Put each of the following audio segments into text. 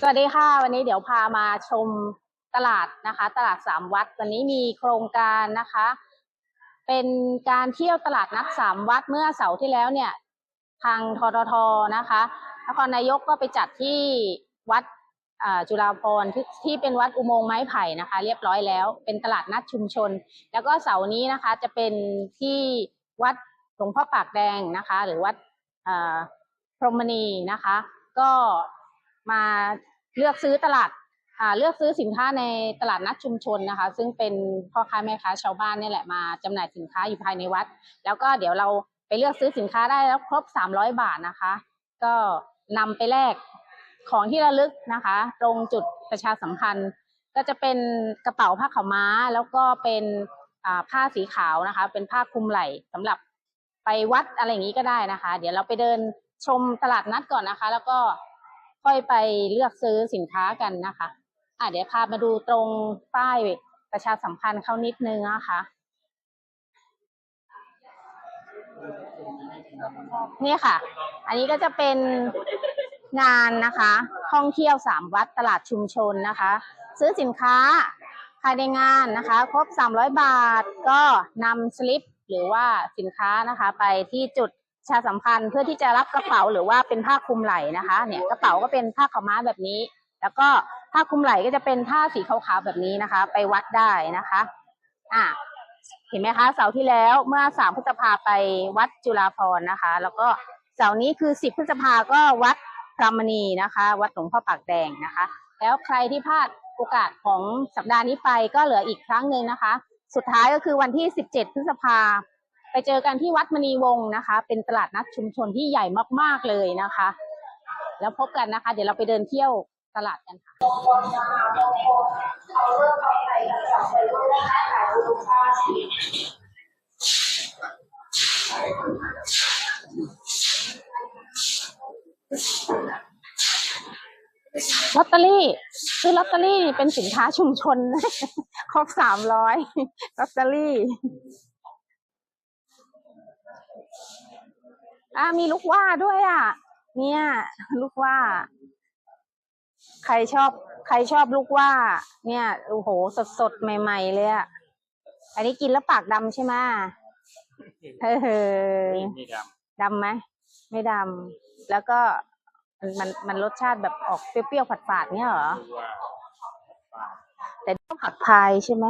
สวัสดีค่ะ วันนี้เดี๋ยวพามาชมตลาดนะคะ ตลาดสามวัด วันนี้มีโครงการนะคะ เป็นการเที่ยวตลาดนัดสามวัดเมื่อเสาร์ที่แล้วเนี่ย ทางทททนะคะนครนายกก็ไปจัดที่วัดจุฬาภรณ์ที่เป็นวัดอุโมงค์ไม้ไผ่นะคะ เรียบร้อยแล้ว เป็นตลาดนัดชุมชน แล้วก็เสาร์นี้นะคะจะเป็นที่วัดหลวงพ่อปากแดงนะคะ หรือวัดพรหมณีนะคะ ก็ มาเลือกซื้อตลาดเลือกซื้อสินค้าในตลาดนัดชุมชนนะคะ ซึ่งเป็นพ่อค้าแม่ค้าชาวบ้านนี่แหละมาจำหน่ายสินค้าอยู่ภายในวัด แล้วก็เดี๋ยวเราไปเลือกซื้อสินค้าได้แล้วครบ 300 บาทนะคะ ก็นำไปแลกของที่ระลึกนะคะ ตรงจุดประชาสัมพันธ์ ก็จะเป็นกระเป๋าผ้าขาวม้า แล้วก็เป็นผ้าสีขาวนะคะ เป็นผ้าคลุมไหล่สำหรับไปวัดอะไรอย่างนี้ก็ได้นะคะ เดี๋ยวเราไปเดินชมตลาดนัดก่อนนะคะ แล้วก็ ค่อยไปเลือกซื้อสินค้ากันนะคะอะเดี๋ยวพามาดูตรงป้ายประชาสัมพันธ์เขานิดนึงนะคะนี่ค่ะ อันนี้ก็จะเป็นงานนะคะ ท่องเที่ยวสามวัดตลาดชุมชนนะคะ ซื้อสินค้าภายในงานนะคะ ครบ 300 บาทก็นำสลิปหรือว่าสินค้านะคะ ไปที่จุด ชาสัมพันธ์เพื่อที่จะรับกระเป๋าหรือว่าเป็นผ้าคลุมไหล่นะคะ เนี่ยกระเป๋าก็เป็นผ้าขาวม้าแบบนี้ แล้วก็ผ้าคลุมไหล่ก็จะเป็นผ้าสีขาวๆแบบนี้นะคะ ไปวัดได้นะคะ อะเห็นไหมคะเสาร์ที่แล้วเมื่อสามพฤษภาไปวัดจุฬาภรณ์นะคะ แล้วก็เสาร์นี้คือสิบพฤษภาก็วัดพระมณีนะคะ วัดหลวงพ่อปากแดงนะคะ แล้วใครที่พลาดโอกาสของสัปดาห์นี้ไปก็เหลืออีกครั้งหนึ่งนะคะ สุดท้ายก็คือวันที่สิบเจ็ดพฤษภา ไปเจอกันที่วัดมณีวงศ์นะคะ เป็นตลาดนัดชุมชนที่ใหญ่มากๆเลยนะคะ แล้วพบกันนะคะ เดี๋ยวเราไปเดินเที่ยวตลาดกันค่ะลอตเตอรี่ซื้อลอตเตอรี่เป็นสินค้าชุมชน ครบสามร้อยลอตเตอรี่ อ่ามีลูกว่าด้วยอะ เนี่ย ลูกว่า ใครชอบ ใครชอบลูกว่า เนี่ยโอ้โหสดสดๆใหม่ ๆ เลยอะอันนี้กินแล้วปากดำใช่ไหมเฮ้ยไม่ดดำไหมไม่ดำแล้วก็มันมันมันรสชาติแบบออกเปรี้ยวๆฝาดๆเนี่ยเหรอำดูว่าแต่ต้องผักพายใช่ไหม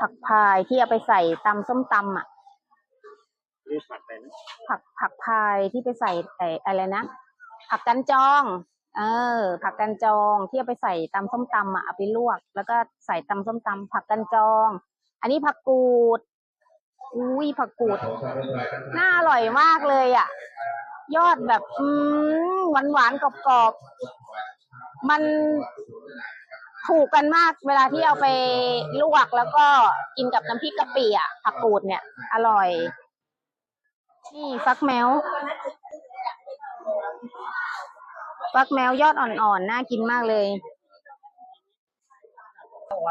ผักพายที่เอาไปใส่ตำส้มตำอะ เรียกผัดไปนะผักผักพายที่ไปใส่ไอ้อะไรนะผักกันจอง เออ ผักกันจองที่เอาไปใส่ตำส้มตำอะเอาไปลวก แล้วก็ใส่ตำส้มตำผักกันจอง อันนี้ผักกูดอุ้ยผักกูดน่าอร่อยมากเลยอะ ยอดแบบ อืมหวานหวานๆกรอบมันถูกกันมากเวลาที่เอาไปลวกแล้วก็กินกับน้ำพริกกะปิอะผักกูดเนี่ย อร่อย นี่ฟักแมว ฟักแมวยอดอ่อนๆ น่ากินมากเลย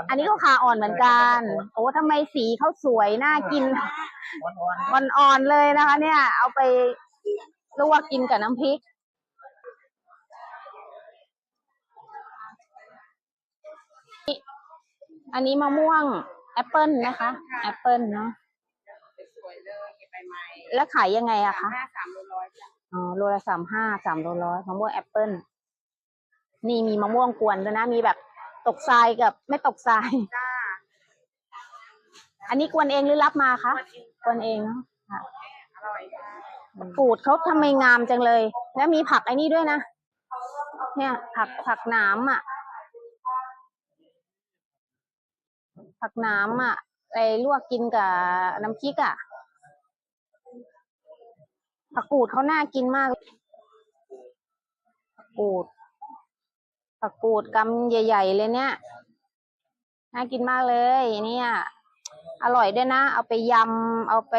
อันนี้ก็ขาอ่อนเหมือนกัน โอ้ทำไมสีเขาสวย น่ากิน อ่อนๆ เลยนะคะ เนี่ย เอาไปลวกกินกับน้ำพริกอันนี้มะม่วงแอปเปิลนะคะ แอปเปิลเนาะ สวยเลยเก็บ ใบไม้แล้วขายยังไงอะคะห้าสามโลร้อยจ้ะอ๋อโลละสามห้าสามโลร้อยมะม่วงแอปเปิลนี่มีมะม่วงกวนด้วยนะ มีแบบตกทรายกับไม่ตกทราย จ้าอันนี้กวนเองหรือรับมาคะกวนเองเนาะค่ะอร่อยค่ะปูดเขาทำไมงามจังเลย แล้วมีผักไอ้นี่ด้วยนะ เนี่ย ผักผักหน้ำอะ ผักหน้ำอะไอ้ลวกกินกับน้ำพริกอะ ผักกูดเขาน่ากินมากผักกูดผักกูดกำใหญ่ ๆ เลยเนี่ย น่ากินมากเลยเนี่ย อร่อยด้วยนะ เอาไปยำ เอาไป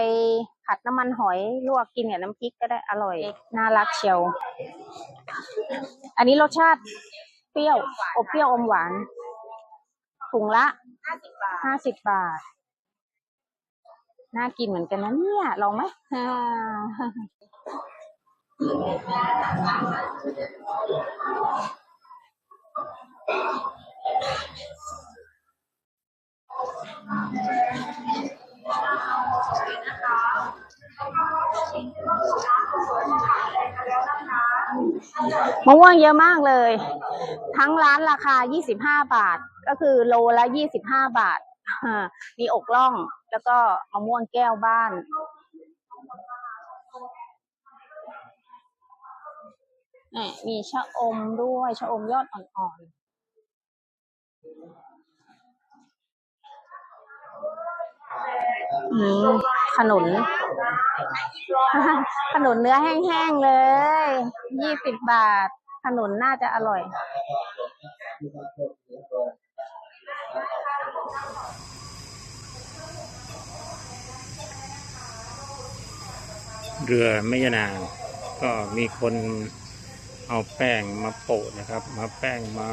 ผัดน้ำมันหอยลวกกินกับน้ำพริกก็ได้อร่อย น่ารักเชียว อันนี้รสชาติเปรี้ยว อบเปรี้ยวอมหวานถุงละห้าสิบบาทห้าสิบบาท น่ากินเหมือนกันนะเนี่ย ลองไหมมะม่วงเยอะมากเลย ทั้งร้านราคา 25 บาท ก็คือโลละ 25 บาทอ่า มีอกล่องแล้วก็มะม่วงแก้วบ้านนี่มีชะอมด้วยชะอมยอดอ่อนๆขนุน ขนุนเนื้อแห้งๆเลย ยี่สิบบาท ขนุนน่าจะอร่อย เรือไม่ยานางก็มีคนเอาแป้งมาโปะนะครับ มาแป้งมา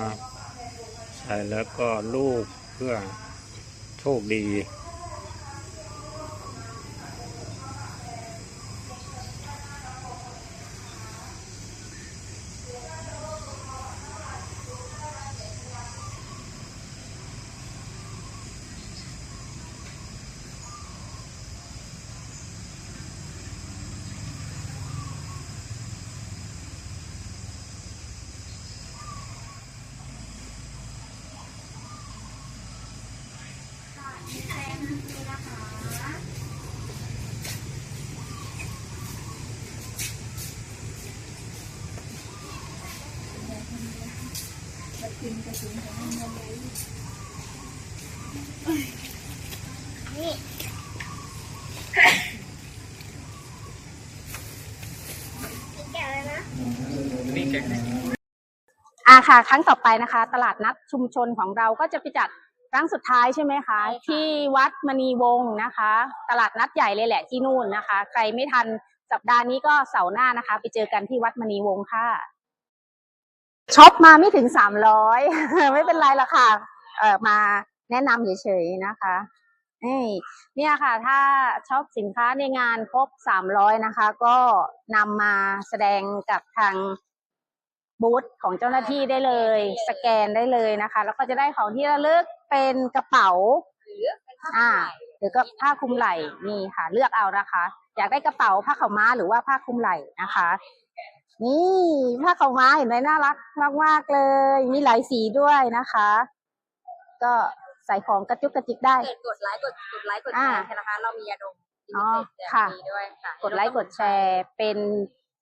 ใส่แล้วก็ลูกเพื่อโชคดี อ่าค่ะ ครั้งต่อไปนะคะ ตลาดนัดชุมชนของเราก็จะไปจัดครั้งสุดท้ายใช่ไหมคะ ที่วัดมณีวงศ์นะคะ ตลาดนัดใหญ่เลยแหละที่นู่นนะคะ ใครไม่ทันสัปดาห์นี้ก็เสาร์หน้านะคะ ไปเจอกันที่วัดมณีวงศ์ค่ะ ช็อปมาไม่ถึงสามร้อยไม่เป็นไรละค่ะ เออมาแนะนำเฉยๆนะคะนี่เนี่ยค่ะ ถ้าช็อปสินค้าในงานครบสามร้อยนะคะ ก็นำมาแสดงกับทางบูธของเจ้าหน้าที่ได้เลย สแกนได้เลยนะคะ แล้วก็จะได้ของที่ระลึกเป็นกระเป๋าหรือเป็นข้าวอ่าหรือก็ผ้าคลุมไหล่นี่ค่ะ เลือกเอานะคะ อยากได้กระเป๋าผ้าขาวม้าหรือว่าผ้าคลุมไหล่นะคะ นี่ผ้าขาวม้าเห็นไหมน่ารักมากๆเลย มีหลายสีด้วยนะคะ ก็ใส่ของกระจุกกระจิกได้เกิดกดไลค์กดกดไลค์กดแชอ่าร์ใช่นะคะ เรามียาดมอ๋อลิมิเต็ดค่ะมีด้วยค่ะ กดไลค์กดแชร์เป็น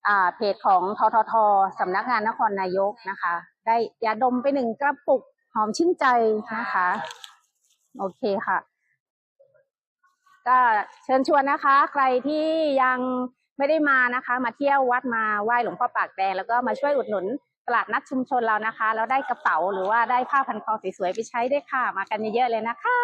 อ่าเพจของทททสำนักงานนครนายกนะคะ ได้ยาดมไปหนึ่งกระปุกหอมชื่นใจนะคะ โอเคค่ะ ก็เชิญชวนนะคะ ใครที่ยัง ไม่ได้มานะคะ มาเที่ยววัดมาไหว้หลวงพ่อปากแดงแล้วก็มาช่วยอุดหนุนตลาดนัดชุมชนเรานะคะ แล้วได้กระเป๋าหรือว่าได้ผ้าพันคอสวยๆไปใช้ได้วยค่ะ มากันเยอะๆเลยนะคะ